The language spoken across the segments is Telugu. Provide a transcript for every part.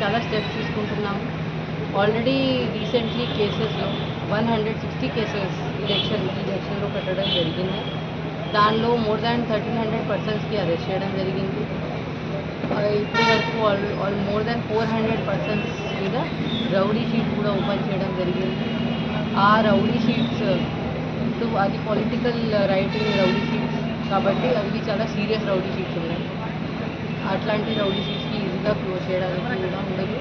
చాలా స్టెప్స్ తీసుకుంటున్నాము ఆల్రెడీ రీసెంట్లీ కేసెస్లో one hundred sixty cases election ఈ ఎలక్షన్లో కట్టడం జరిగింది. దానిలో మోర్ దాన్ థర్టీన్ హండ్రెడ్ పర్సన్స్కి అరెస్ట్ చేయడం జరిగింది. ఇప్పటి వరకు all all more than four hundred persons మీద రౌడీ షీట్ కూడా ఓపెన్ చేయడం జరిగింది. ఆ రౌడీ షీట్స్ అది పొలిటికల్ రైటింగ్ రౌడీ షీట్స్ కాబట్టి అవి చాలా సీరియస్ రౌడీ షీట్స్ ఉన్నాయి. అట్లాంటి రౌడీ షీట్స్కి ఇంకా క్లోజ్ చేయడానికి కూడా ఉండదు.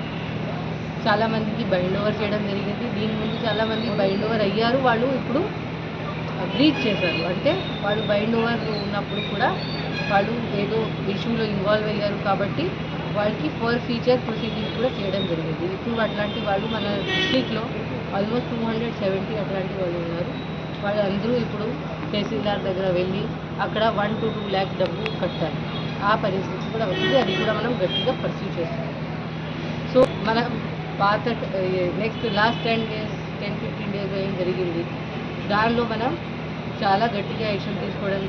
చాలామందికి బైండ్ ఓవర్ చేయడం జరిగింది. దీని ముందు చాలామంది బైండ్ ఓవర్ అయ్యారు. వాళ్ళు ఇప్పుడు బ్రీచ్ చేశారు. అంటే వాళ్ళు బైండ్ ఓవర్ ఉన్నప్పుడు కూడా వాళ్ళు ఏదో విషయంలో ఇన్వాల్వ్ అయ్యారు కాబట్టి వాళ్ళకి ఫర్ ఫీచర్ ప్రొసీడింగ్ కూడా చేయడం జరిగింది. ఇప్పుడు అట్లాంటి వాళ్ళు మన డిస్ట్రిక్ట్లో ఆల్మోస్ట్ టూ హండ్రెడ్ సెవెంటీ అట్లాంటి వాళ్ళు ఉన్నారు. వాళ్ళందరూ ఇప్పుడు తహసీల్దార్ దగ్గర వెళ్ళి అక్కడ వన్ టు టూ ల్యాక్స్ డబ్బు కట్టారు. ఆ పరిస్థితి కూడా వచ్చింది అది కూడా మనం గట్టిగా పర్సూ చేస్తున్నాం. సో మన పాత next last ten days ten fifteen డేస్లో ఏం జరిగింది? దానిలో మనం చాలా గట్టిగా యాక్షన్ తీసుకోవడం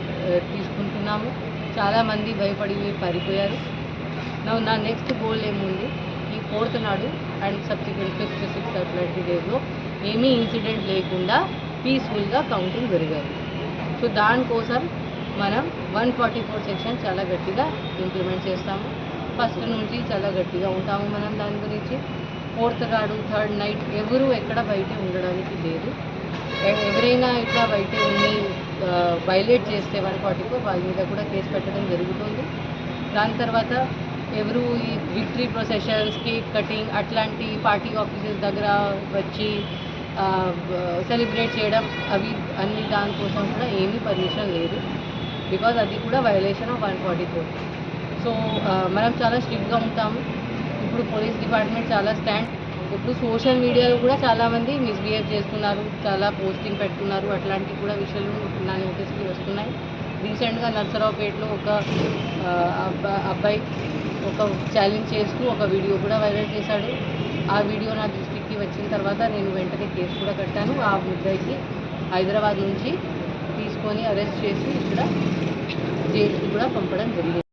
తీసుకుంటున్నాము. చాలామంది భయపడి పారిపోయారు. నా నెక్స్ట్ గోల్ ఏముంది? ఈ ఫోర్త్ నాడు అండ్ సబ్సిక్వెంట్ ఫిఫ్త్ సిక్స్త్ అట్లాంటి డేస్లో ఏమీ ఇన్సిడెంట్ లేకుండా పీస్ఫుల్గా కౌంటింగ్ జరిగారు సో దానికోసం మనం వన్ ఫార్టీ ఫోర్ సెక్షన్ చాలా గట్టిగా ఇంప్లిమెంట్ చేస్తాము. ఫస్ట్ నుంచి చాలా గట్టిగా ఉంటాము మనం దాని గురించి. ఫోర్త్ నాడు థర్డ్ నైట్ ఎవరు ఎక్కడ బయట ఉండడానికి లేదు. ఎవరైనా ఇట్లా బయట ఉండి వైలేట్ చేస్తే వన్ ఫార్టీ ఫోర్ వాళ్ళ మీద కూడా కేసు పెట్టడం జరుగుతుంది. దాని తర్వాత ఎవరు ఈ విక్టరీ ప్రొసెషన్స్ కేక్ కటింగ్ అట్లాంటి పార్టీ ఆఫీసెస్ దగ్గర వచ్చి సెలబ్రేట్ చేయడం అవి అన్ని దానికోసం కూడా ఏమీ పర్మిషన్ లేదు. బికాజ్ అది కూడా violation of one forty four so మనం చాలా స్ట్రిక్ట్గా ఉంటాము. ఇప్పుడు పోలీస్ డిపార్ట్మెంట్ చాలా స్టాండ్ ఇప్పుడు సోషల్ మీడియాలో కూడా చాలామంది మిస్బిహేవ్ చేస్తున్నారు. చాలా పోస్టింగ్ పెట్టుకున్నారు అట్లాంటి కూడా విషయాలు నా నోటీస్కి వస్తున్నాయి. రీసెంట్గా నర్సరావుపేటలో ఒక uh, అబ్బా- అబ్బాయి ఒక ఛాలెంజ్ చేస్తూ ఒక వీడియో కూడా వైరల్ చేశాడు. ఆ వీడియో నా దృష్టికి వచ్చిన తర్వాత నేను వెంటనే కేసు కూడా కట్టాను. ఆ ముద్దాయికి హైదరాబాద్ నుంచి పట్టుకొని అరెస్ట్ చేసి ఇక్కడ జైలుకి కూడా పంపడం జరిగింది.